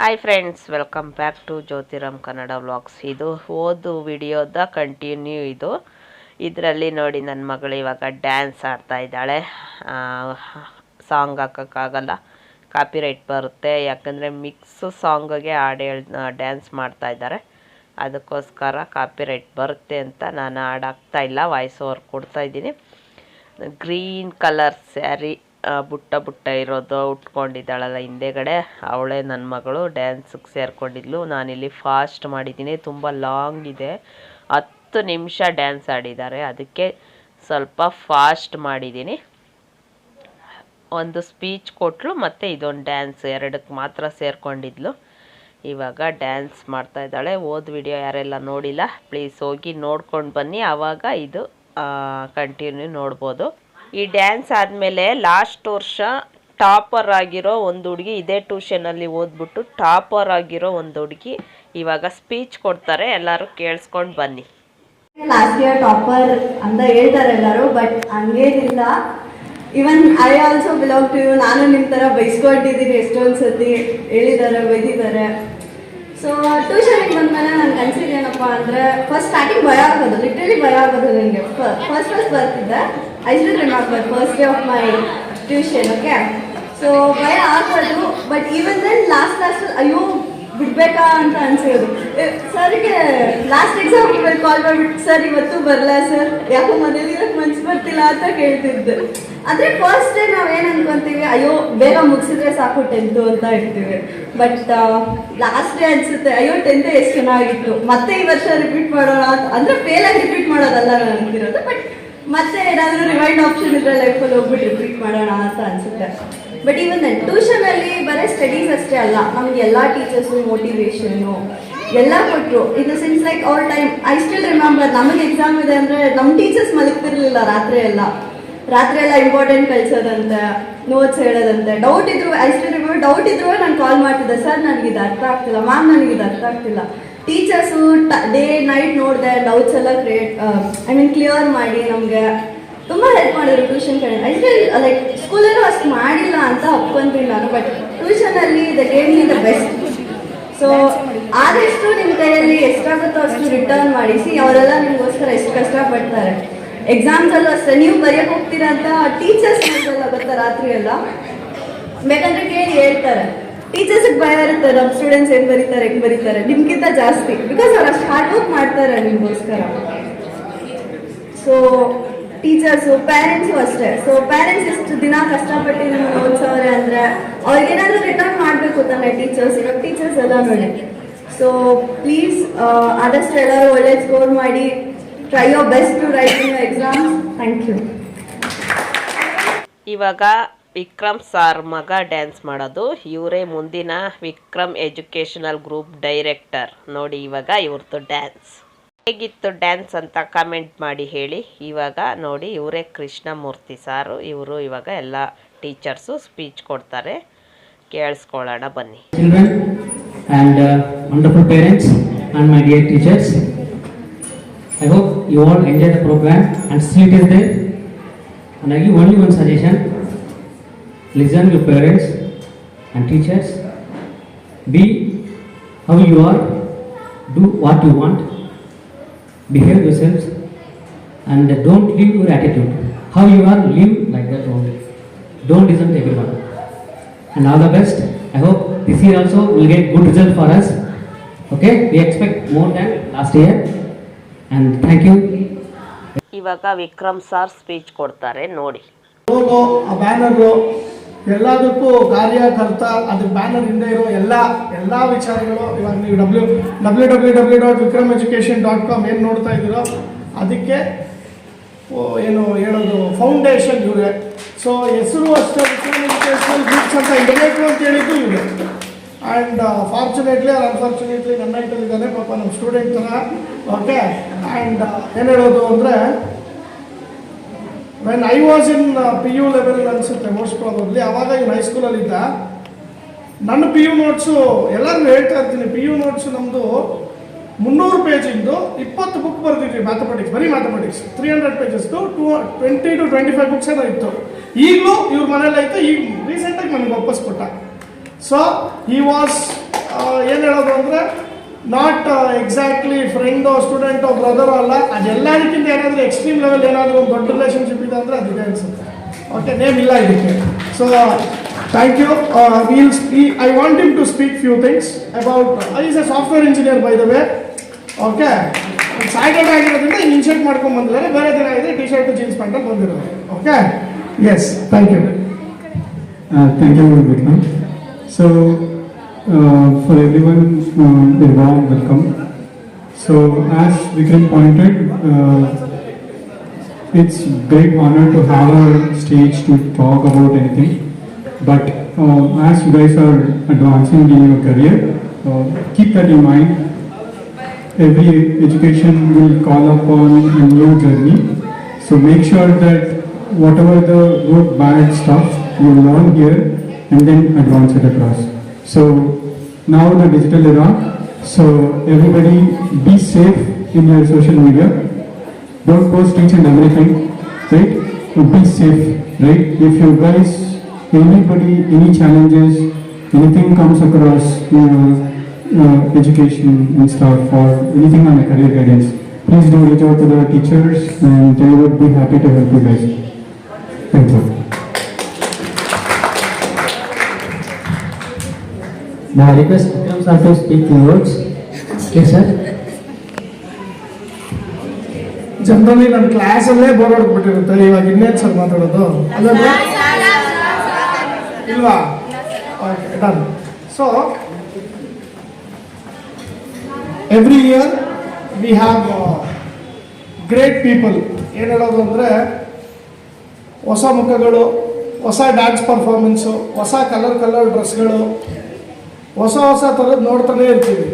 Hi friends welcome back to Jyothiram Kannada vlogs ಇದು ಓದು ವಿಡಿಯೋದ ಕಂಟಿನ್ಯೂ ಇದು. ಇದರಲ್ಲಿ ನೋಡಿ ನನ್ನ ಮಗಳು ಇವಾಗ ಡ್ಯಾನ್ಸ್ ಆಡ್ತಾ ಇದ್ದಾಳೆ. ಸಾಂಗ್ ಹಾಕೋಕ್ಕಾಗಲ್ಲ. ಕಾಪಿರೈಟ್ ಬರುತ್ತೆ. ಯಾಕಂದರೆ ಮಿಕ್ಸ್ ಸಾಂಗ್ಗೆ ಹಾಡು ಹೇಳ್ ಡ್ಯಾನ್ಸ್ ಮಾಡ್ತಾ ಇದ್ದಾರೆ. ಅದಕ್ಕೋಸ್ಕರ ಕಾಪಿರೈಟ್ ಬರುತ್ತೆ ಅಂತ ನಾನು ಹಾಡಾಕ್ತಾ ಇಲ್ಲ ವಾಯ್ಸ್ ಓವರ್ ಕೊಡ್ತಾ ಇದ್ದೀನಿ. ಗ್ರೀನ್ ಕಲರ್ ಸ್ಯಾರಿ ಬುಟ್ಟ ಬುಟ್ಟ ಇರೋದು ಉಟ್ಕೊಂಡಿದ್ದಾಳಲ್ಲ ಹಿಂದೆಗಡೆ ಅವಳೇ ನನ್ನ ಮಗಳು ಡ್ಯಾನ್ಸಿಗೆ ಸೇರ್ಕೊಂಡಿದ್ಲು. ನಾನಿಲ್ಲಿ ಫಾಸ್ಟ್ ಮಾಡಿದ್ದೀನಿ, ತುಂಬ ಲಾಂಗ್ ಇದೆ. ಹತ್ತು ನಿಮಿಷ ಡ್ಯಾನ್ಸ್ ಆಡಿದ್ದಾರೆ. ಅದಕ್ಕೆ ಸ್ವಲ್ಪ ಫಾಸ್ಟ್ ಮಾಡಿದ್ದೀನಿ. ಒಂದು ಸ್ಪೀಚ್ ಕೊಟ್ಟಳು ಮತ್ತು ಇದೊಂದು ಡ್ಯಾನ್ಸ್ ಎರಡಕ್ಕೆ ಮಾತ್ರ ಸೇರ್ಕೊಂಡಿದ್ಲು. ಇವಾಗ ಡ್ಯಾನ್ಸ್ ಮಾಡ್ತಾ ಇದ್ದಾಳೆ. ಓದ್ ವಿಡಿಯೋ ಯಾರೆಲ್ಲ ನೋಡಿಲ್ಲ ಪ್ಲೀಸ್ ಹೋಗಿ ನೋಡ್ಕೊಂಡು ಬನ್ನಿ. ಆವಾಗ ಇದು ಕಂಟಿನ್ಯೂ ನೋಡ್ಬೋದು. ಈ ಡ್ಯಾನ್ಸ್ ಆದಮೇಲೆ ಲಾಸ್ಟ್ ವರ್ಷ ಟಾಪರ್ ಆಗಿರೋ ಒಂದು ಹುಡುಗಿ ಇದೇ ಟ್ಯೂಷನಲ್ಲಿ ಓದ್ಬಿಟ್ಟು ಟಾಪರ್ ಆಗಿರೋ ಒಂದು ಹುಡುಗಿ ಇವಾಗ ಸ್ಪೀಚ್ ಕೊಡ್ತಾರೆ, ಎಲ್ಲರೂ ಕೇಳಿಸ್ಕೊಂಡು ಬನ್ನಿ. ಲಾಸ್ಟ್ ಇಯರ್ ಟಾಪರ್ ಅಂತ ಹೇಳ್ತಾರೆ ಎಲ್ಲರೂ ಬಟ್ ಹಂಗೇನಿಲ್ಲ. Even I also belong to you ನಾನು ನಿಮ್ಮ ಥರ ಬೈಸ್ಕೊಂಡಿದ್ದೀನಿ ಎಷ್ಟೊಂದು ಸತಿ ಹೇಳಿದ್ದಾರೆ, ಬೈದಿದ್ದಾರೆ. ಸೊ ಟ್ಯೂಷನಿಗೆ ಬಂದಮೇಲೆ ನಾನು ಏನಪ್ಪ ಅಂದರೆ ಫಸ್ಟ್ ಸ್ಟಾರ್ಟಿಂಗ್ ಭಯ ಆಗೋದು ಲಿಟ್ರಲಿ ಭಯ ಆಗೋದು ನನಗೆ ಫಸ್ಟ್ ಫಸ್ಟ್ ಬರ್ತಿದ್ದೆ. I still remember first day of my tuition okay so ಭಯ ಆಗೋದು but even then last last ಅಯ್ಯೋ, ಬಿಡ್ಬೇಕಾ ಅಂತ ಅನ್ಸೋದು. ಸರ್ಗೆ ಲಾಸ್ಟ್ ಎಕ್ಸಾಮ್ ಕಾಲ್ ಮಾಡ್ಬಿಟ್ಟು ಸರ್ ಇವತ್ತು ಬರಲ್ಲ ಸರ್ ಯಾಕೋ ಮನೇಲಿ ಇರೋಕ್ಕೆ ಮನ್ಸು ಬರ್ತಿಲ್ಲ ಅಂತ ಕೇಳ್ತಿದ್ದೆ. ಆದರೆ ಫಸ್ಟ್ ಡೇ ನಾವು ಏನು ಅನ್ಕೊಂತೀವಿ, ಅಯ್ಯೋ, ಬೇಗ ಮುಗಿಸಿದ್ರೆ ಸಾಕು ಟೆಂತು ಅಂತ ಇರ್ತೀವಿ. ಬಟ್ ಲಾಸ್ಟ್ ಡೇ ಅನ್ಸುತ್ತೆ, ಅಯ್ಯೋ ಟೆಂತ್ ಎಷ್ಟು ಚೆನ್ನಾಗಿತ್ತು. ಮತ್ತೆ ಈ ವರ್ಷ ರಿಪೀಟ್ ಮಾಡೋಣ ಅಂದ್ರೆ ಫೇಲ್ ಆಗಿ ರಿಪೀಟ್ ಮಾಡೋದಲ್ಲ ನಾನು ಅಂತಿರೋದು. ಬಟ್ ಮತ್ತೆ ಏನಾದರೂ ರಿವೈಂಡ್ ಆಪ್ಷನ್ ಇದ್ರೆ ಲೈಫಲ್ಲಿ ಹೋಗ್ಬಿಟ್ಟು ರಿಪೀಟ್ ಮಾಡೋಣ ಅಂತ ಅನ್ಸುತ್ತೆ. ಬಟ್ ಈವನ್ ಟ್ಯೂಷನ್ ಅಲ್ಲಿ ಬರೀ ಸ್ಟಡೀಸ್ ಅಷ್ಟೇ ಅಲ್ಲ, ನಮ್ಗೆ ಎಲ್ಲಾ ಟೀಚರ್ಸು ಮೋಟಿವೇಶನ್ನು ಎಲ್ಲ ಕೊಟ್ಟರು in the sense like all time I still remember ನಮಗೆ ಎಕ್ಸಾಮ್ ಇದೆ ಅಂದ್ರೆ ನಮ್ಮ ಟೀಚರ್ಸ್ ಮಲಗ್ತಿರ್ಲಿಲ್ಲ ರಾತ್ರಿ ಎಲ್ಲ. ರಾತ್ರಿ ಎಲ್ಲ ಇಂಪಾರ್ಟೆಂಟ್ ಕಳ್ಸೋದಂತೆ ನೋಟ್ಸ್ ಹೇಳೋದಂತೆ. ಡೌಟ್ ಇದ್ರು ಐ ಸ್ಟಿಲ್ ರಿಮೆಂಬರ್ ಡೌಟ್ ಇದ್ರು ನಾನು ಕಾಲ್ ಮಾಡ್ತಿದ್ದೆ. ಸರ್ ನನಗೆ ಇದು ಅರ್ಥ ಆಗ್ತಿಲ್ಲ. ಮ್ಯಾಮ್ ನನಗೆ ಇದು ಅರ್ಥ ಆಗ್ತಿಲ್ಲ. ಟೀಚರ್ಸು ಡೇ ನೈಟ್ ನೋಡಿದೆ ಡೌಟ್ಸ್ ಎಲ್ಲ ಕ್ರಿಯೇಟ್ ಐ ಮೀನ್ ಕ್ಲಿಯರ್ ಮಾಡಿ ನಮಗೆ. ತುಂಬ ಹೆಲ್ಪ್ ಮಾಡಿದ್ರು ಟ್ಯೂಷನ್ ಕಡೆ. ಐ ಲೈಕ್ ಲೈಕ್ ಸ್ಕೂಲಲ್ಲೂ ಅಷ್ಟು ಮಾಡಿಲ್ಲ ಅಂತ ಒಪ್ಕೊಂತೀನಿ ನಾನು but ಟ್ಯೂಷನಲ್ಲಿ the game in the best so ಆದಷ್ಟು ನಿಮ್ಮ ಕೈಯಲ್ಲಿ ಎಷ್ಟಾಗುತ್ತೋ ಅಷ್ಟು ರಿಟರ್ನ್ ಮಾಡಿಸಿ ಅವರೆಲ್ಲ ನಿಮಗೋಸ್ಕರ ಎಷ್ಟು ಕಷ್ಟಪಡ್ತಾರೆ. ಎಕ್ಸಾಮ್ಸಲ್ಲೂ ಅಷ್ಟೇ, ನೀವು ಬರೆಯಕ್ಕೆ ಹೋಗ್ತೀರಾ ಅಂತ ಟೀಚರ್ಸ್ ಎಲ್ಲ ರಾತ್ರಿ ಎಲ್ಲ? ಬೇಕಂದ್ರೆ ಕೇಳಿ ಹೇಳ್ತಾರೆ. ಟೀಚರ್ಸ್ ಭಯ ಇರುತ್ತೆ ನಮ್ಮ ಸ್ಟೂಡೆಂಟ್ಸ್ ಹೆಂಗ್ ಬರೀತಾರೆ ಹೆಂಗ್ ಬರೀತಾರೆ? ನಿಮ್ಗಿಂತ ಜಾಸ್ತಿ. ಬಿಕಾಸ್ ಅವ್ರು ಅಷ್ಟು ಹಾರ್ಡ್ ವರ್ಕ್ ಮಾಡ್ತಾರೆ ನಿಮಗೋಸ್ಕರ. ಸೊ ಟೀಚರ್ಸು ಪೇರೆಂಟ್ಸು ಅಷ್ಟೇ. ಸೊ ಪೇರೆಂಟ್ಸ್ ಎಷ್ಟು ದಿನ ಕಷ್ಟಪಟ್ಟು ನಿಮ್ಗೆ ಓದಿಸೋರೆ ಅಂದರೆ ಅವ್ರಿಗೇನಾದ್ರೂ ರಿಟರ್ನ್ ಮಾಡಬೇಕು ತಾನೆ ಟೀಚರ್ಸ್ ಇವಾಗ ಟೀಚರ್ಸ್ ಎಲ್ಲ ನೋಡಿ. ಸೊ ಪ್ಲೀಸ್ ಆದಷ್ಟು ಎಲ್ಲರೂ ಒಳ್ಳೆ ಸ್ಕೋರ್ ಮಾಡಿ try your best to write in exams thank you ಇವಾಗ ವಿಕ್ರಮ್ ಸಾರ್ ಮಗ ಡ್ಯಾನ್ಸ್ ಮಾಡೋದು. ಇವರೇ ಮುಂದಿನ ವಿಕ್ರಮ್ ಎಜುಕೇಷನಲ್ ಗ್ರೂಪ್ ಡೈರೆಕ್ಟರ್. ನೋಡಿ ಇವಾಗ ಇವ್ರದ್ದು ಡ್ಯಾನ್ಸ್ ಹೇಗಿತ್ತು ಡ್ಯಾನ್ಸ್ ಅಂತ ಕಮೆಂಟ್ ಮಾಡಿ ಹೇಳಿ. ಇವಾಗ ನೋಡಿ ಇವರೇ ಕೃಷ್ಣಮೂರ್ತಿ ಸಾರು. ಇವರು ಇವಾಗ ಎಲ್ಲ ಟೀಚರ್ಸು ಸ್ಪೀಚ್ ಕೊಡ್ತಾರೆ. ಕೇಳಿಸ್ಕೊಳ್ಳೋಣ ಬನ್ನಿ. Children and wonderful parents and my dear dear teachers. I hope you all enjoy the program and still it is there. And I give only one suggestion. Listen to parents and teachers. Be how you are. Do what you want. Behave yourselves and don't leave your attitude. How you are, live like that only. Don't listen to everyone and all the best. I hope this year also will get good result for us. Okay, we expect more than last year. And thank you. ಇವಾಗ Vikram sir speech ಕೊಡ್ತಾರೆ ನೋಡಿ. Logo ಆ banner ಎಲ್ಲದಕ್ಕೂ ಕಾರ್ಯಕರ್ತ ಅದ್ರ banner ಹಿಂದೆ ಇರೋ ಎಲ್ಲ ಎಲ್ಲ ವಿಚಾರಗಳು ಇವಾಗ ನೀವು W W W W dot Vikram education dot com ಏನು ನೋಡ್ತಾ ಇದ್ದೀರೋ ಅದಕ್ಕೆ ಓ, ಏನು ಹೇಳೋದು ಫೌಂಡೇಶನ್ ಇವರೇ. ಸೊ ಹೆಸರು ಅಷ್ಟೇ ವಿಕ್ರಮ್ ಎಜುಕೇಷನ್ ಗ್ರೂಪ್ಸ್ ಅಂತ ಇರಬೇಕು ಅಂತ ಹೇಳಿದ್ದು ಇವರು. ಆ್ಯಂಡ್ ಫಾರ್ಚುನೇಟ್ಲಿ ಆರ್ ಅನ್ಫಾರ್ಚುನೇಟ್ಲಿ ನನ್ನ ಇದ್ದಾನೆ. ಪಾಪ ನಮ್ಮ ಸ್ಟೂಡೆಂಟ್ ಥರ ಓಕೆ ಆ್ಯಂಡ್ ಏನು ಹೇಳೋದು ಅಂದರೆ when I was in P U level ಅನಿಸುತ್ತೆ ಮೋಸ್ಟ್ ಪ್ರಾಬಬ್ಲಿ ಅವಾಗ ಇವ್ನು ಹೈಸ್ಕೂಲಲ್ಲಿ ಇದ್ದ. ನನ್ನ ಪಿ ಯು ನೋಟ್ಸು ಎಲ್ಲರಿಗೂ ಹೇಳ್ತಾ ಇರ್ತೀನಿ. ಪಿ ಯು ನೋಟ್ಸು ನಮ್ಮದು ಮುನ್ನೂರು ಪೇಜಿಂದು ಇಪ್ಪತ್ತು ಬುಕ್ ಬರೆದಿದ್ವಿ ಮ್ಯಾಥಮೆಟಿಕ್ಸ್ ಬರೀ mathematics three hundred ಪೇಜಸ್ದು two twenty to twenty five books ಏನೋ ಇತ್ತು. ಈಗಲೂ ಇವ್ರ ಮನೇಲಿ ಐತೆ ಈಗ ರೀಸೆಂಟಾಗಿ ನನಗೆ ವಾಪಸ್ ಕೊಟ್ಟ. ಸೊ ಈ ವಾಸ್ ಏನು ಹೇಳೋದು ಅಂದರೆ ನಾಟ್ ಎಕ್ಸಾಕ್ಟ್ಲಿ ಫ್ರೆಂಡೋ ಸ್ಟೂಡೆಂಟೋ ಬ್ರದರ್ ಅಲ್ಲ. ಅದೆಲ್ಲದಕ್ಕಿಂತ ಏನಾದರೂ ಎಕ್ಸ್ಟ್ರೀಮ್ ಲೆವೆಲ್ ಏನಾದರೂ ಒಂದು ದೊಡ್ಡ ರಿಲೇಷನ್ಶಿಪ್ ಇದೆ ಅಂದರೆ ಅದಿದೆ ಅನಿಸುತ್ತೆ. ಓಕೆ ನೇಮ್ ಇಲ್ಲ ಇದಕ್ಕೆ. So thank you we'll spea I want him to speak few things about I is a software engineer by the way okay Saturday ಆಗಿರೋದ್ರಿಂದ ಇನ್ಶರ್ಟ್ ಮಾಡ್ಕೊಂಡು ಬಂದಿದ್ದಾರೆ. ಬೇರೆ ದಿನ ಇದೆ ಟಿ ಶರ್ಟ್ ಜೀನ್ಸ್ ಪ್ಯಾಂಟಲ್ಲಿ ಬಂದಿರೋದು. Okay yes thank you thank you. So, uh, for everyone, uh, a warm welcome. So, as Vikram pointed, uh, it's great honor to have a stage to talk about anything. But uh, as you guys are advancing in your career, uh, keep that in mind. Every education will call upon a new journey. So make sure that whatever the good, bad stuff you learn here and then advance it across. So now the digital era, so everybody be safe in your social media. Don't post each and everything, right? Be safe, right? If you guys, anybody, any challenges, anything comes across, you know, uh, education and stuff or anything on a career guidance, please do reach out to the teachers and they would be happy to help you guys. Thank you. Now I request Vikram sir to speak few words. Yes sir. ಜನರಲ್ಲಿ ನನ್ನ ಕ್ಲಾಸಲ್ಲೇ bore ಹೊಡ್ಬಿಟ್ಟಿರುತ್ತೆ ಇವಾಗ ಇನ್ನೇನು sir ಮಾತಾಡೋದು. ಅಲ್ಲದೆ ಇಲ್ವಾ? Okay done so every year we have great people ಏನು ಹೇಳೋದು ಅಂದರೆ ಹೊಸ ಮುಖಗಳು ಹೊಸ ಡ್ಯಾನ್ಸ್ ಪರ್ಫಾರ್ಮೆನ್ಸು ಹೊಸ ಕಲರ್ ಕಲರ್ ಡ್ರೆಸ್ಗಳು ಹೊಸ ಹೊಸ ಥರದ್ದು ನೋಡ್ತಾನೆ ಇರ್ತೀವಿ.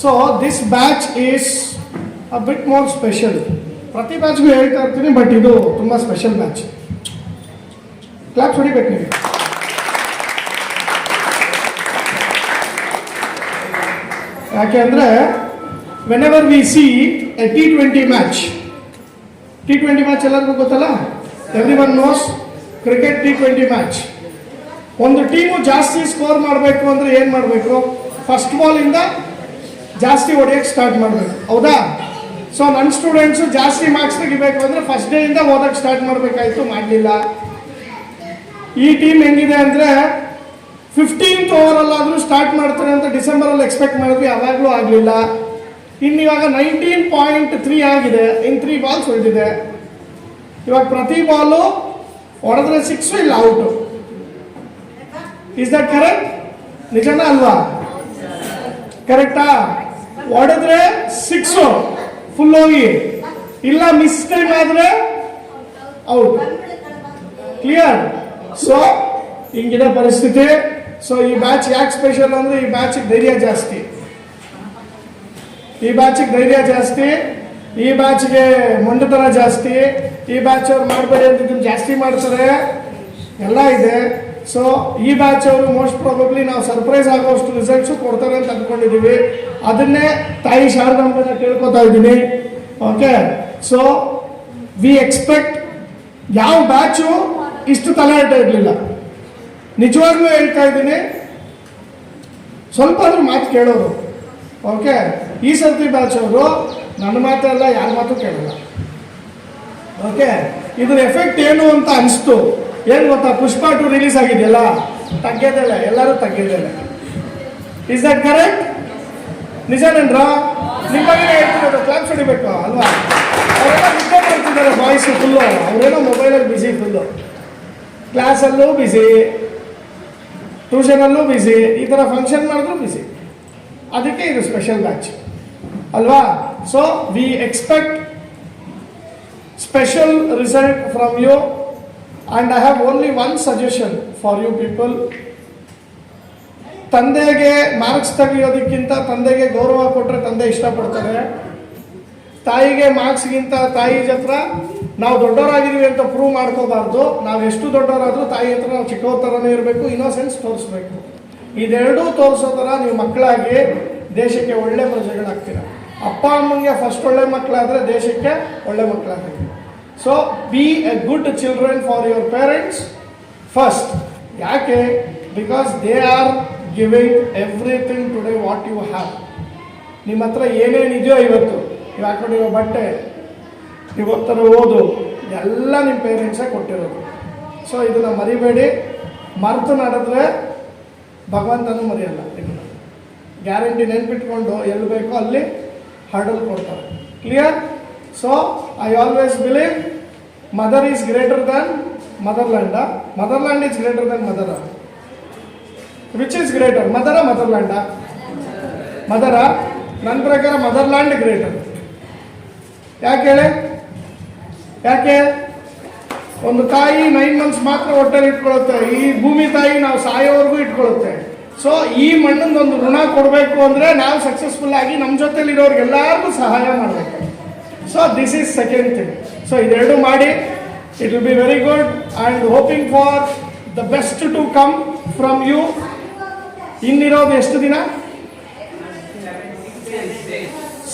So this batch is a bit more special ಪ್ರತಿ ಬ್ಯಾಚ್ಗೂ ಹೇಳ್ತಾ ಇರ್ತೀನಿ ಬಟ್ ಇದು ತುಂಬ ಸ್ಪೆಷಲ್ ಬ್ಯಾಚ್ ಕ್ಲಾಪ್ಸ್ ಹೊಡಿಬೇಕು ನೀವು. ಯಾಕೆ ಅಂದರೆ whenever we see a T twenty match T twenty match ಎಲ್ಲರಿಗೂ ಗೊತ್ತಲ್ಲ? Every one knows cricket T twenty match ಒಂದು ಟೀಮು ಜಾಸ್ತಿ ಸ್ಕೋರ್ ಮಾಡಬೇಕು ಅಂದರೆ ಏನು ಮಾಡಬೇಕು? ಫಸ್ಟ್ ಬಾಲಿಂದ ಜಾಸ್ತಿ ಹೊಡೆಯೋಕ್ಕೆ ಸ್ಟಾರ್ಟ್ ಮಾಡಬೇಕು. ಹೌದಾ? ಸೊ ನನ್ನ ಸ್ಟೂಡೆಂಟ್ಸು ಜಾಸ್ತಿ ಮಾರ್ಕ್ಸ್ ತೆಗಿಬೇಕು ಅಂದರೆ ಫಸ್ಟ್ ಡೇಯಿಂದ ಓದೋಕ್ಕೆ ಸ್ಟಾರ್ಟ್ ಮಾಡಬೇಕಾಯ್ತು, ಮಾಡಲಿಲ್ಲ. ಈ ಟೀಮ್ ಹೆಂಗಿದೆ ಅಂದರೆ ಫಿಫ್ಟೀನ್ತ್ ಓವರಲ್ಲಾದರೂ ಸ್ಟಾರ್ಟ್ ಮಾಡ್ತಾರೆ ಅಂತ ಡಿಸೆಂಬರಲ್ಲಿ ಎಕ್ಸ್ಪೆಕ್ಟ್ ಮಾಡಿದ್ವಿ, ಯಾವಾಗಲೂ ಆಗಲಿಲ್ಲ. ಇನ್ನು ಇವಾಗ ನೈನ್ಟೀನ್ ಪಾಯಿಂಟ್ ತ್ರೀ ಆಗಿದೆ. ಇನ್ ತ್ರೀ ಬಾಲ್ಸ್ ಹೊಡೆದಿದೆ ಇವಾಗ ಪ್ರತಿ ಬಾಲು ಹೊಡೆದ್ರೆ ಸಿಕ್ಸು ಇಲ್ಲ ಔಟು ಇಸ್ ದಟ್ ಕರೆಕ್ಟ್ ನಿಜನ ಅಲ್ವಾ? ಕರೆಕ್ಟಾ ಹೊಡೆದ್ರೆ ಸಿಕ್ಸ್ ಫುಲ್ ಹೋಗಿ? ಇಲ್ಲ ಮಿಸ್ ಟೈಮ್ ಆದ್ರೆ ಔಟ್ ಕ್ಲಿಯರ್ ಸೊ ಹಿಂಗಿದೆ ಪರಿಸ್ಥಿತಿ. ಸೊ ಈ ಬ್ಯಾಚ್ ಯಾಕೆ ಸ್ಪೆಷಲ್ ಅಂದ್ರೆ ಈ ಬ್ಯಾಚಿಗೆ ಧೈರ್ಯ ಜಾಸ್ತಿ. ಈ ಬ್ಯಾಚಿಗೆ ಧೈರ್ಯ ಜಾಸ್ತಿ. ಈ ಬ್ಯಾಚ್ಗೆ ಮೊಂಡತನ ಜಾಸ್ತಿ. ಈ ಬ್ಯಾಚ್ ಅವ್ರು ಮಾಡಬೇಡಿ ಅಂತ ಜಾಸ್ತಿ ಮಾಡ್ತಾರೆ. ಎಲ್ಲ ಇದೆ. ಸೊ ಈ ಬ್ಯಾಚ್ ಅವರು ಮೋಸ್ಟ್ ಪ್ರಾಬಬ್ಲಿ ನಾವು ಸರ್ಪ್ರೈಸ್ ಆಗೋಷ್ಟು ರಿಸಲ್ಟ್ಸು ಕೊಡ್ತಾರೆ ಅಂತ ಅಂದ್ಕೊಂಡಿದ್ದೀವಿ. ಅದನ್ನೇ ತಾಯಿ ಶಾರದಾಂಬನ ಕೇಳ್ಕೊತಾ ಇದ್ದೀನಿ. ಓಕೆ ಸೊ ವಿ ಎಕ್ಸ್ಪೆಕ್ಟ್ ಯಾವ ಬ್ಯಾಚು ಇಷ್ಟು ತಲೆಹರಟೆ ಇರಲಿಲ್ಲ. ನಿಜವಾಗ್ಲೂ ಹೇಳ್ತಾ ಇದ್ದೀನಿ. ಸ್ವಲ್ಪ ಆದ್ರೂ ಮಾತು ಕೇಳೋರು. ಓಕೆ ಈ ಸರ್ತಿ ಬ್ಯಾಚ್ ಅವರು ನನ್ನ ಮಾತಲ್ಲ ಯಾರ ಮಾತು ಕೇಳಲ್ಲ. ಓಕೆ ಇದ್ರ ಎಫೆಕ್ಟ್ ಏನು ಅಂತ ಅನಿಸ್ತು. ಏನು ಗೊತ್ತಾ? ಪುಷ್ಪ ಟು ರಿಲೀಸ್ ಆಗಿದೆಯಲ್ಲ? ತಗ್ಗೆದಲ್ಲ, ಎಲ್ಲರೂ ತಗ್ಗೆದಲ್ಲ. ಇಸ್ ದಟ್ ಕರೆಕ್ಟ್ ನಿಜನೇನ್ರ? ನಿಮ್ಮ ಬಗ್ಗೆ ಹೇಳ್ತಿರೋದು ಕ್ಲಾಪ್ಸ್ ಹೊಡಿಬೇಕು ಅಲ್ವಾ? ಅವರೆಲ್ಲ ನಿದ್ದೆ ಮಾಡ್ತಿದ್ದಾರೆ ಬಾಯ್ಸ್ ಫುಲ್ಲು ಅವರೇನೋ ಮೊಬೈಲಲ್ಲಿ ಬಿಸಿ ಫುಲ್ಲು ಕ್ಲಾಸಲ್ಲೂ ಬಿಸಿ ಟ್ಯೂಷನಲ್ಲೂ ಬಿಸಿ ಈ ಥರ ಫಂಕ್ಷನ್ ಮಾಡಿದ್ರು ಬಿಸಿ ಅದಕ್ಕೆ ಇದು ಸ್ಪೆಷಲ್ ಬ್ಯಾಚ್ ಅಲ್ವಾ? So we expect special result from you and I have only one suggestion for you people ತಂದೆಗೆ ಮಾರ್ಕ್ಸ್ ತೆಗಿಯೋದಕ್ಕಿಂತ ತಂದೆಗೆ ಗೌರವ ಕೊಟ್ಟರೆ ತಂದೆ ಇಷ್ಟಪಡ್ತಾರೆ. ತಾಯಿಗೆ ಮಾರ್ಕ್ಸ್ಗಿಂತ ತಾಯಿ ಹತ್ರ ನಾವು ದೊಡ್ಡವರಾಗಿದ್ದೀವಿ ಅಂತ ಪ್ರೂವ್ ಮಾಡ್ಕೋಬಾರ್ದು. ನಾವು ಎಷ್ಟು ದೊಡ್ಡವರಾದರೂ ತಾಯಿ ಹತ್ರ ನಾವು ಚಿಕ್ಕವ್ರ ಥರನೇ ಇರಬೇಕು ಇನ್ನೋಸೆನ್ಸ್ ತೋರಿಸ್ಬೇಕು. ಇದೆರಡೂ ತೋರಿಸೋ ಥರ ನೀವು ಮಕ್ಕಳಾಗಿ ದೇಶಕ್ಕೆ ಒಳ್ಳೆ ಪ್ರಜೆಗಳಾಗ್ತೀರ. ಅಪ್ಪ ಅಮ್ಮನಿಗೆ ಫಸ್ಟ್ ಒಳ್ಳೆ ಮಕ್ಕಳಾದರೆ ದೇಶಕ್ಕೆ ಒಳ್ಳೆ ಮಕ್ಕಳಾಗ್ತೀವಿ so be a good children for your parents first ಯಾಕೆ? Because they are giving everything today what you have ನಿಮ್ಮ ಹತ್ರ ಏನೇನಿದೆಯೋ ಇವತ್ತು, ನೀವು ಹಾಕೊಂಡಿರೋ ಬಟ್ಟೆ, ನೀವು ಓದ್ತಾರ ಓದು, ಎಲ್ಲ ನಿಮ್ಮ ಪೇರೆಂಟ್ಸೇ ಕೊಟ್ಟಿರೋದು. ಸೊ ಇದನ್ನು ಮರಿಬೇಡಿ. ಮರೆತು ನಡೆದ್ರೆ ಭಗವಂತನೂ ಮರೆಯಲ್ಲ. ಇದನ್ನು ಗ್ಯಾರಂಟಿ ನೆನ್ಪಿಟ್ಕೊಂಡು ಎಲ್ಲಿ ಬೇಕೋ ಅಲ್ಲಿ ಹರ್ಡಲ್ ಕೊಡ್ತಾರೆ. Clear so I always believe mother is greater than motherland motherland is greater than mother which is greater mother motherland mother ನನ್ನ ಪ್ರಕಾರ ಮದರ್ಲ್ಯಾಂಡ್ ಗ್ರೇಟರ್ ಯಾಕೆ ಹೇಳಿ? ಯಾಕೆ? ಒಂದು ತಾಯಿ ನೈನ್ ಮಂತ್ಸ್ ಮಾತ್ರ ಹೊಟ್ಟೆಲಿ ಇಟ್ಕೊಳ್ಳುತ್ತೆ ಈ ಭೂಮಿ ತಾಯಿ ನಾವು ಸಾಯೋವರೆಗೂ ಇಟ್ಕೊಳ್ಳುತ್ತೆ ಸೊ ಈ ಮಣ್ಣಿಂದ ಒಂದು ಋಣ ಕೊಡಬೇಕು ಅಂದರೆ ನಾವು ಸಕ್ಸಸ್ಫುಲ್ ಆಗಿ ನಮ್ಮ ಜೊತೆಲಿರೋರಿಗೆಲ್ಲರಿಗೂ ಸಹಾಯ ಮಾಡಬೇಕು. This is second thing so ಇದೆರಡು ಮಾಡಿ. It will be very good and hoping for the best to come from you ಇನ್ನಿರೋದು ಎಷ್ಟು ದಿನ?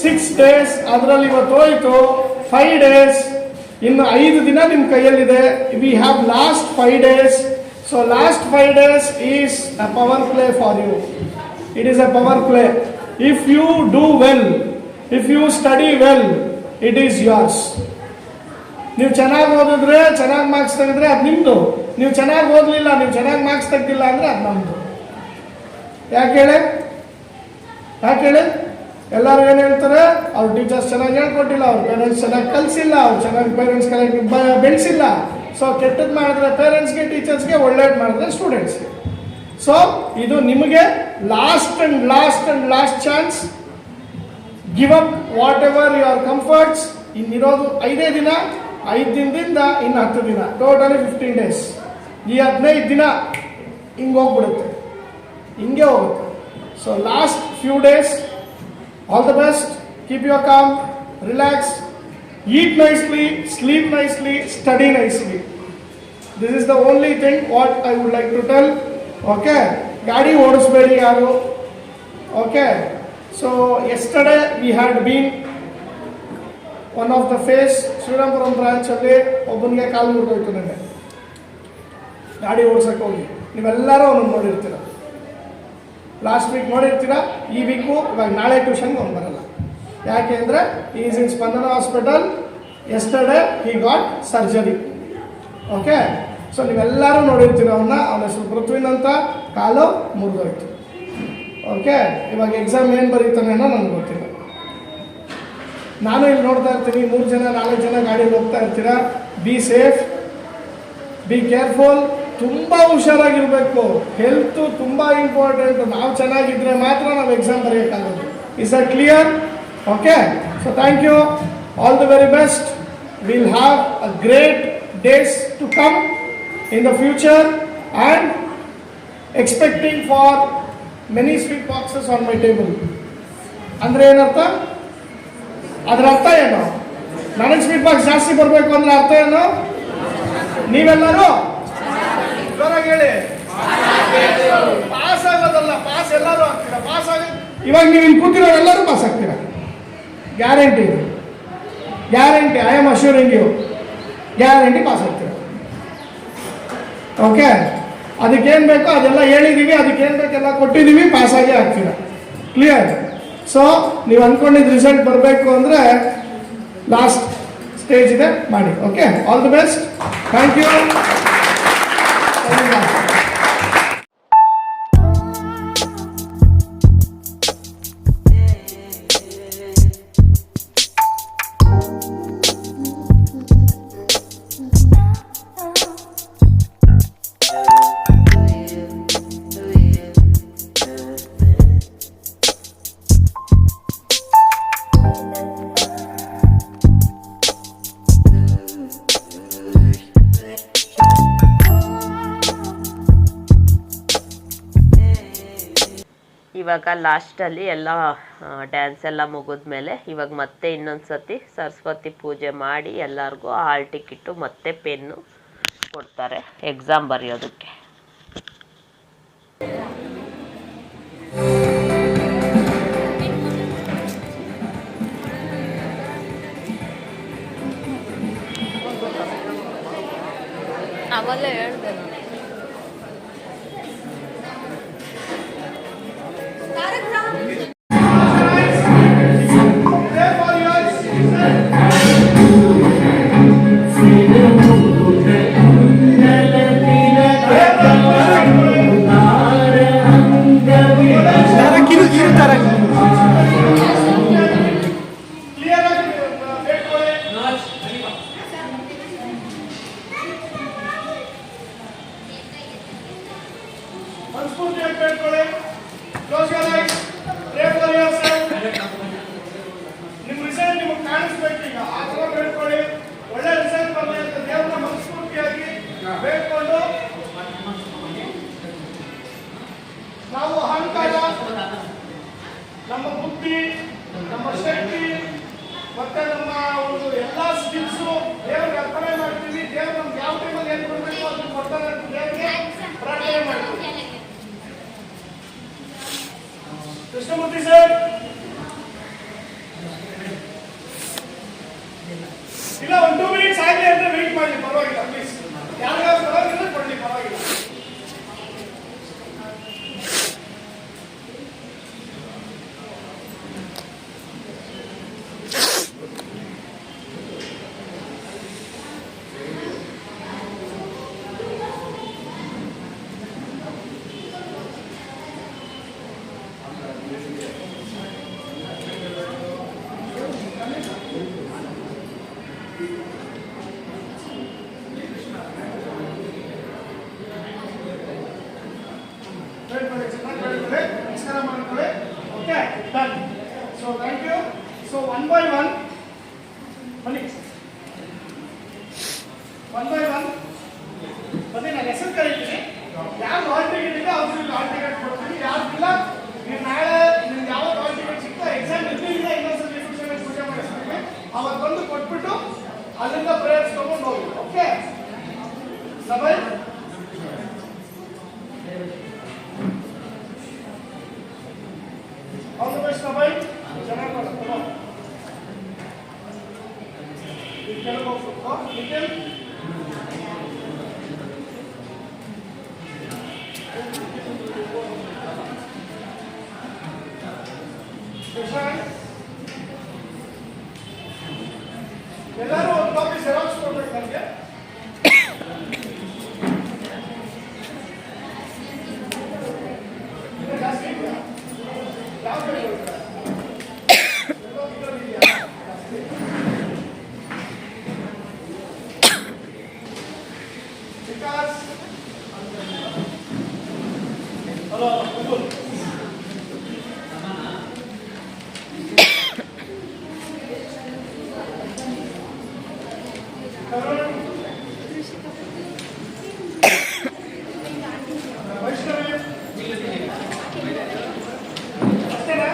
ಸಿಕ್ಸ್ ಡೇಸ್ ಅದರಲ್ಲಿ ಇವತ್ತು ಹೋಯಿತು. ಫೈವ್ ಡೇಸ್ ಇನ್ನು ಐದು ದಿನ ನಿಮ್ಮ ಕೈಯಲ್ಲಿದೆ. We have last five days so last five days is a power play for you it is a power play if you do well if you study well it is yours ನೀವು ಚೆನ್ನಾಗಿ ಓದಿದ್ರೆ ಚೆನ್ನಾಗಿ marks ತೆಗೆದ್ರೆ ಅದು ನಿಮ್ಮದು ನೀವು ಚೆನ್ನಾಗಿ ಓದಲಿಲ್ಲ, ನೀವು ಚೆನ್ನಾಗಿ ಮಾರ್ಕ್ಸ್ ತೆಗ್ದಿಲ್ಲ ಅಂದರೆ ಅದು ನಮ್ಮದು ಯಾಕೆ ಹೇಳಿ? ಯಾಕೆ ಹೇಳಿ? ಎಲ್ಲರೂ ಏನು ಹೇಳ್ತಾರೆ? ಅವ್ರ ಟೀಚರ್ಸ್ ಚೆನ್ನಾಗಿ ಹೇಳ್ಕೊಟ್ಟಿಲ್ಲ, ಅವ್ರ ಪೇರೆಂಟ್ಸ್ ಚೆನ್ನಾಗಿ ಕಲಿಸಿಲ್ಲ, ಅವ್ರು ಚೆನ್ನಾಗಿ ಪೇರೆಂಟ್ಸ್ ಬ, ಬೆಳೆಸಿಲ್ಲ. ಸೊ ಕೆಟ್ಟದ್ದು ಮಾಡಿದ್ರೆ ಪೇರೆಂಟ್ಸ್ಗೆ ಟೀಚರ್ಸ್ಗೆ ಒಳ್ಳೇದು ಮಾಡಿದ್ರೆ ಸ್ಟೂಡೆಂಟ್ಸ್ಗೆ ಸೊ ಇದು ನಿಮಗೆ last and last and last chance give up whatever your comforts ಇನ್ನಿರೋದು ಐದೇ ದಿನ, ಐದು ದಿನದಿಂದ ಇನ್ನು ಹತ್ತು ದಿನ. ಟೋಟಲಿ ಫಿಫ್ಟೀನ್ ಡೇಸ್ ಈ ಹದಿನೈದು ದಿನ ಹಿಂಗೆ ಹೋಗ್ಬಿಡುತ್ತೆ. ಹಿಂಗೆ ಹೋಗುತ್ತೆ. So last few days all the best keep your calm relax eat nicely sleep nicely study nicely this is the only thing what I would like to tell okay ಗಾಡಿ ಓಡಿಸ್ಬೇಡಿ ಯಾರು? Okay so yesterday we had been one of the face Srirampuram ಬ್ರಾಂಚಲ್ಲಿ ಒಬ್ಬನಿಗೆ ಕಾಲು ಮುರಿದೋಯ್ತು ನನಗೆ ಗಾಡಿ ಓಡ್ಸಕ್ಕೆ ಹೋಗಿ. ನೀವೆಲ್ಲರೂ ಅವನು ನೋಡಿರ್ತೀರ. ಲಾಸ್ಟ್ ವೀಕ್ ನೋಡಿರ್ತೀರ, ಈ ವೀಕು ಇವಾಗ ನಾಳೆ ಟ್ಯೂಷನ್ಗೆ ಅವ್ನು ಬರಲ್ಲ. ಯಾಕೆ ಅಂದರೆ is in Spandana hospital yesterday he got surgery okay so ನೀವೆಲ್ಲರೂ ನೋಡಿರ್ತೀರ ಅವನ್ನ. ಅವನ ಹೆಸರು ಪೃಥ್ವಿನಂತ, ಕಾಲು ಮುರಿದೋಯ್ತು. ಓಕೆ, ಇವಾಗ ಎಕ್ಸಾಮ್ ಏನು ಬರೀತಾನೆ ಅನ್ನೋ ನನಗೆ ಗೊತ್ತಿಲ್ಲ. ನಾನು ಇಲ್ಲಿ ನೋಡ್ತಾ ಇರ್ತೀನಿ, ಮೂರು ಜನ, ನಾಲ್ಕು ಜನ ಗಾಡಿಯಲ್ಲಿ ಹೋಗ್ತಾ ಇರ್ತೀರಾ? ಬಿ ಸೇಫ್ ಬಿ ಕೇರ್ಫುಲ್ ತುಂಬ ಹುಷಾರಾಗಿರಬೇಕು. ಹೆಲ್ತು ತುಂಬ ಇಂಪಾರ್ಟೆಂಟ್ ನಾವು ಚೆನ್ನಾಗಿದ್ದರೆ ಮಾತ್ರ ನಾವು exam ಬರೆಯೋಕ್ಕಾಗೋದು. Is a clear okay so thank you all the very best will have a great days to come in the future and expecting for many sweet boxes on my table ಅಂದರೆ ಏನರ್ಥ? ಅದರ ಅರ್ಥ ಏನು? ನನಗೆ sweet box ಜಾಸ್ತಿ ಬರಬೇಕು ಅಂದ್ರೆ ಅರ್ಥ ಏನು? ನೀವೆಲ್ಲರೂ? ಜೋರಾಗಿ ಹೇಳಿ. ಪಾಸ್ ಆಗೋದಲ್ಲ ಪಾಸ್ ಎಲ್ಲರೂ ಆಗ್ತೀರಾ? ಪಾಸ್ ಆಗ ಇವಾಗ ನೀವು ಇಲ್ಲಿ ಕೂತಿರೋ ಎಲ್ಲರೂ ಪಾಸ್ ಆಗ್ತೀರಾ? Guarantee guarantee I am assuring you guarantee pass ಆಗ್ತೀರಾ? ಓಕೆ ಅದಕ್ಕೇನು ಬೇಕೋ ಅದೆಲ್ಲ ಹೇಳಿದ್ದೀವಿ ಅದಕ್ಕೇನು ಬೇಕೆಲ್ಲ ಕೊಟ್ಟಿದ್ದೀವಿ ಪಾಸಾಗಿ ಆಗ್ತೀರ? ಕ್ಲಿಯರ್ ಸೊ ನೀವು ಅಂದ್ಕೊಂಡಿದ್ದು ರಿಸಲ್ಟ್ ಬರಬೇಕು ಅಂದರೆ ಲಾಸ್ಟ್ ಸ್ಟೇಜ್ ಇದೆ, ಮಾಡಿ okay all the best thank you ಇವಾಗ ಲಾಸ್ಟಲ್ಲಿ ಎಲ್ಲ ಡ್ಯಾನ್ಸ್ ಎಲ್ಲ ಮುಗಿದ್ಮೇಲೆ ಇವಾಗ ಮತ್ತೆ ಇನ್ನೊಂದು ಸರ್ತಿ ಸರಸ್ವತಿ ಪೂಜೆ ಮಾಡಿ ಎಲ್ಲರಿಗೂ ಹಾಲ್ ಟಿಕೆಟು, ಮತ್ತೆ ಪೆನ್ನು ಕೊಡ್ತಾರೆ ಎಕ್ಸಾಮ್ ಬರೆಯೋದಕ್ಕೆ. ಅವಲ್ಲೇ ಹೇಳ್ದೆ ಮತ್ತೆ ನಮ್ಮ ಒಂದು ಎಲ್ಲ ಸ್ಕಿಲ್ಸು ದೇವ್ರಿಗೆ ಅರ್ಪಣೆ ಮಾಡ್ತೀವಿ. ದೇವ್ರು ನಮ್ಗೆ ಯಾವ ಟೈಮಲ್ಲಿ ಏನು ಕೊಡಬೇಕು ಅದನ್ನ ಕೊಡ್ತಾರೆ ಅಂತ ದೇವ್ರಿಗೆ ಪ್ರಾರ್ಥನೆ ಮಾಡ್ತೀವಿ. ಕೃಷ್ಣಮೂರ್ತಿ ಸರ್ ಇಲ್ಲ ಒಂದು ಟೂ ಮಿನಿಟ್ಸ್ ಆಗಲಿ ಅಂತ ವೆಯ್ಟ್ ಮಾಡಿ ಪರವಾಗಿಲ್ಲ ಪ್ಲೀಸ್ ಯಾರಿಗಾದ್ರು ಪರವಾಗಿಲ್ಲ ಕೊಡಲಿ ಪರವಾಗಿಲ್ಲ ಹೇಳ್ಕೊಳ್ಳಿ ಚೆನ್ನಾಗಿ ಹೇಳ್ಕೊಳ್ಳಿ ನಮಸ್ಕಾರ ಮಾಡ್ಕೊಳ್ಳಿ okay done so thank you so one by one ಬನ್ನಿ ಒನ್ ಬೈ ಒನ್ ಬನ್ನಿ ನಾನು ಹೆಸರು ಕರೀತೀನಿ ಯಾರು ಹಾಲ್ ಟಿಕೆಟ್ ಇದೆ ಅವ್ರಿಗೆ ಹಾಲ್ ಟಿಕೆಟ್ ಕೊಡ್ತೀನಿ ಯಾರಿಗಿಲ್ಲ ನೀವು ನಾಳೆ ನಿಮ್ಗೆ ಯಾವ ಹಾಲ್ ಟಿಕೆಟ್ ಸಿಗ್ತಾ ಎಕ್ಸಾಮ್ ಇರ್ಲಿಲ್ಲ ಇನ್ನೊಂದ್ಸಲ ರಿಫ್ರೆಶ್ ಪೂಜೆ ಮಾಡಿಸ್ತೀವಿ ಅವತ್ತೊಂದು ಕೊಟ್ಬಿಟ್ಟು ಅಲ್ಲಿಂದ ಪ್ರೇಯರ್ಸ್ ತಗೊಂಡು ಹೋಗಿ ಓಕೆ ಸಬೈ ಆಲ್ ದ ಬೆಸ್ಟ್ ಸಬೈ ಚೆನ್ನಾಗಿ ಮಾಡ್ಕೊಂಡು ಕೆಳಗೆ ಹೋಗ್ಬೇಕು ನಿಖಿಲ್ ಪ್ರಶಾಂತ್ ಎಲ್ಲರೂ ಒಂದು ಕಾಪಿ ಜೆರಾಕ್ಸ್ ಕೊಡ್ಬೇಕು ನನಗೆ ಇದು ಜಾಸ್ತಿ ಇದೆಯಾ? ಯಾವ ಕಡೆ ಹೋಗ್ತೀರಾ? ಎಲ್ಲೋ ಇದ್ರಲ್ಲಿ ಇದೆಯಾ? ವಿಕಾಸ್ ಹಲೋ ಮುಕುಲ್ ಕರುಣ್ ವೈಷ್ಣವಿ ಅಷ್ಟೇನಾ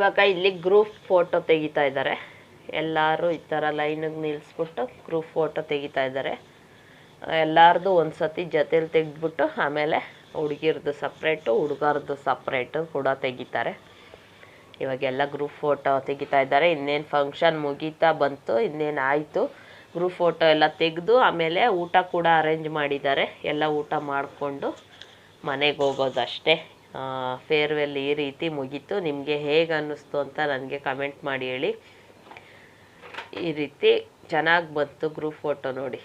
ಇವಾಗ ಇಲ್ಲಿ ಗ್ರೂಪ್ ಫೋಟೋ ತೆಗಿತಾ ಇದ್ದಾರೆ. ಎಲ್ಲರೂ ಈ ಥರ ಲೈನಿಗೆ ನಿಲ್ಲಿಸ್ಬಿಟ್ಟು ಗ್ರೂಪ್ ಫೋಟೋ ತೆಗಿತಾ ಇದ್ದಾರೆ. ಎಲ್ಲರದು ಒಂದು ಸತಿ ಜೊತೇಲಿ ತೆಗೆದ್ಬಿಟ್ಟು ಆಮೇಲೆ ಹುಡುಗಿರ್ದು ಸಪ್ರೇಟು ಹುಡುಗರದು ಸಪ್ರೇಟು ಕೂಡ ತೆಗಿತಾರೆ. ಇವಾಗೆಲ್ಲ ಗ್ರೂಪ್ ಫೋಟೋ ತೆಗಿತಾ ಇದ್ದಾರೆ. ಇನ್ನೇನು ಫಂಕ್ಷನ್ ಮುಗೀತಾ ಬಂತು, ಇನ್ನೇನು ಆಯಿತು ಗ್ರೂಪ್ ಫೋಟೋ ಎಲ್ಲ ತೆಗೆದು ಆಮೇಲೆ ಊಟ ಕೂಡ ಅರೇಂಜ್ ಮಾಡಿದ್ದಾರೆ. ಎಲ್ಲ ಊಟ ಮಾಡಿಕೊಂಡು ಮನೆಗೆ ಹೋಗೋದಷ್ಟೇ. ಫೇರ್ವೆಲ್ ಈ ರೀತಿ ಮುಗೀತು. ನಿಮಗೆ ಹೇಗೆ ಅನ್ನಿಸ್ತು ಅಂತ ನನಗೆ ಕಮೆಂಟ್ ಮಾಡಿ ಹೇಳಿ. ಈ ರೀತಿ ಚೆನ್ನಾಗಿ ಬಂತು ಗ್ರೂಪ್ ಫೋಟೋ ನೋಡಿ.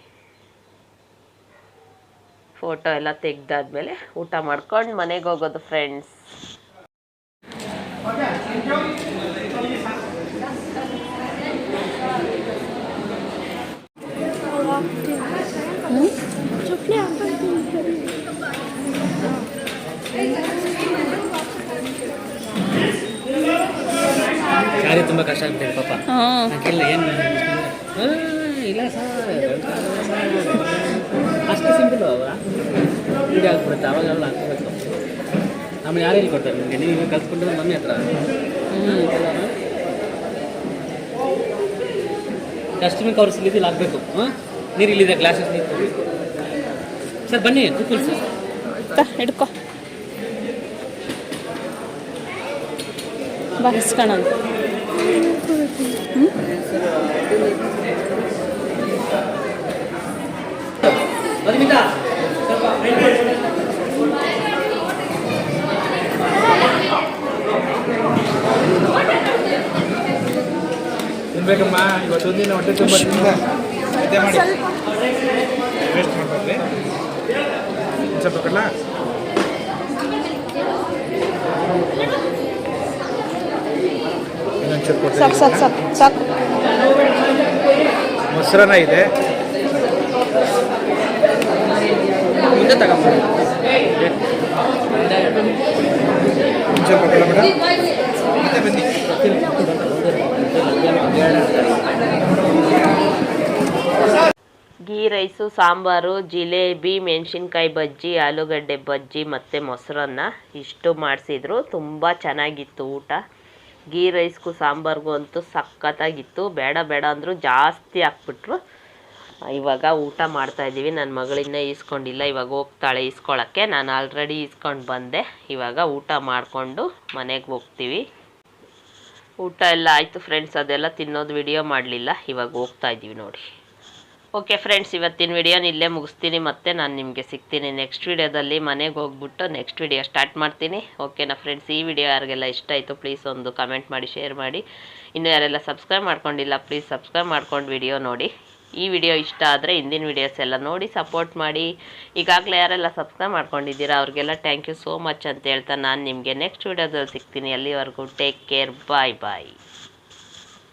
ಫೋಟೋ ಎಲ್ಲ ತೆಗ್ದಾದ್ಮೇಲೆ ಊಟ ಮಾಡ್ಕೊಂಡು ಮನೆಗೆ ಹೋಗೋದು ಫ್ರೆಂಡ್ಸ್ ಓಕೆ ಥ್ಯಾಂಕ್ ಶಾಲೆ ತುಂಬ ಕಷ್ಟ ಆಗ್ತಿದೆ ಪಾಪ. ಇಲ್ಲ ಏನು ಇಲ್ಲ ಸರ್. ಅಷ್ಟೇ ಸಿಂಪಲ್ ಈಗ ಆಗ್ಬಿಡುತ್ತೆ. ಅವಾಗ ಹಾಕ್ಕೋಬೇಕು ಆಮೇಲೆ ಯಾರು ಹೇಳಿ ಕೊಡ್ತಾರೆ ನಿಮಗೆ? ನೀವು ಕಲ್ತ್ಕೊಂಡ್ರೆ ಮಮ್ಮಿ ಹತ್ರ. ಕಸ್ಟಮರ್ ಕವರ್ಸ್ ಇಲ್ಲಿ ಹಾಕಬೇಕು. ಹಾಂ? ನೀರು ಇಲ್ಲಿದೆ ಗ್ಲಾಸಸ್ ನೀರು ಸರ್ ಬನ್ನಿ ಕೂತ್ಕೊಳ್ಳಿ ಸರ್. ಹಿಡ್ಕೊ. ಬಾ ಮಧುಮಿತಾ ಸ್ವಲ್ಪ ಒಂದಿನ ಹೊಟ್ಟೆ ತುಂಬ ಮಾಡಿ ವೇಸ್ಟ್ ಮಾಡಬೇಡ್ರಿ. ಸ್ವಲ್ಪ ಕೊಡ್ಲಾ? ಇನ್ನೊಂಚೂರು ಮೊಸರನ ಸಾಕು ಸಾಕು ಸಾಕು ಸಾಕು. ಮೊಸರನ್ನ ಇದೆ. ಗೀ ರೈಸು ಸಾಂಬಾರು ಜಿಲೇಬಿ ಮೆಣಸಿನ್ಕಾಯಿ ಬಜ್ಜಿ ಆಲೂಗಡ್ಡೆ ಬಜ್ಜಿ ಮತ್ತು ಮೊಸರನ್ನ ಇಷ್ಟು ಮಾಡಿಸಿದ್ರು. ತುಂಬ ಚೆನ್ನಾಗಿತ್ತು ಊಟ. ಗೀ ರೈಸ್ಗೂ ಸಾಂಬಾರ್ಗು ಅಂತೂ ಸಖತ್ತಾಗಿತ್ತು. ಬೇಡ ಬೇಡ ಅಂದರು ಜಾಸ್ತಿ ಹಾಕ್ಬಿಟ್ರು. ಇವಾಗ ಊಟ ಮಾಡ್ತಾ ಇದ್ದೀವಿ. ನನ್ನ ಮಗಳಿನ್ನ ಈಸ್ಕೊಂಡಿಲ್ಲ. ಇವಾಗ ಹೋಗ್ತಾಳೆ ಈಸ್ಕೊಳ್ಳೋಕ್ಕೆ ನಾನು ಆಲ್ರೆಡಿ ಈಸ್ಕೊಂಡು ಬಂದೆ. ಇವಾಗ ಊಟ ಮಾಡಿಕೊಂಡು ಮನೆಗೆ ಹೋಗ್ತೀವಿ. ಊಟ ಎಲ್ಲ ಆಯಿತು ಫ್ರೆಂಡ್ಸ್ ಅದೆಲ್ಲ ತಿನ್ನೋದು ವಿಡಿಯೋ ಮಾಡಲಿಲ್ಲ. ಇವಾಗ ಹೋಗ್ತಾ ಇದ್ದೀವಿ ನೋಡಿ. ಓಕೆ ಫ್ರೆಂಡ್ಸ್ ಇವತ್ತಿನ ವಿಡಿಯೋನ ಇಲ್ಲೇ ಮುಗಿಸ್ತೀನಿ. ಮತ್ತೆ ನಾನು ನಿಮಗೆ ಸಿಗ್ತೀನಿ ನೆಕ್ಸ್ಟ್ ವಿಡಿಯೋದಲ್ಲಿ ಮನೆಗೆ ಹೋಗ್ಬಿಟ್ಟು ನೆಕ್ಸ್ಟ್ ವಿಡಿಯೋ ಸ್ಟಾರ್ಟ್ ಮಾಡ್ತೀನಿ. ಓಕೆನಾ ಫ್ರೆಂಡ್ಸ್ ಈ ವಿಡಿಯೋ ಯಾರಿಗೆಲ್ಲ ಇಷ್ಟ ಆಯಿತು ಪ್ಲೀಸ್ ಒಂದು ಕಮೆಂಟ್ ಮಾಡಿ ಶೇರ್ ಮಾಡಿ. ಇನ್ನು ಯಾರೆಲ್ಲ ಸಬ್ಸ್ಕ್ರೈಬ್ ಮಾಡ್ಕೊಂಡಿಲ್ಲ ಪ್ಲೀಸ್ ಸಬ್ಸ್ಕ್ರೈಬ್ ಮಾಡ್ಕೊಂಡು ವಿಡಿಯೋ ನೋಡಿ. ಈ ವಿಡಿಯೋ ಇಷ್ಟ ಆದರೆ ಹಿಂದಿನ ವಿಡಿಯೋಸ್ ಎಲ್ಲ ನೋಡಿ ಸಪೋರ್ಟ್ ಮಾಡಿ. ಈಗಾಗಲೇ ಯಾರೆಲ್ಲ ಸಬ್ಸ್ಕ್ರೈಬ್ ಮಾಡ್ಕೊಂಡಿದ್ದೀರಾ, ಅವ್ರಿಗೆಲ್ಲ ಥ್ಯಾಂಕ್ ಯು ಸೋ ಮಚ್ ಅಂತ ಹೇಳ್ತಾ ನಾನು ನಿಮಗೆ ನೆಕ್ಸ್ಟ್ ವಿಡಿಯೋದಲ್ಲಿ ಸಿಗ್ತೀನಿ. ಅಲ್ಲಿವರೆಗೂ ಟೇಕ್ ಕೇರ್ ಬಾಯ್ ಬಾಯ್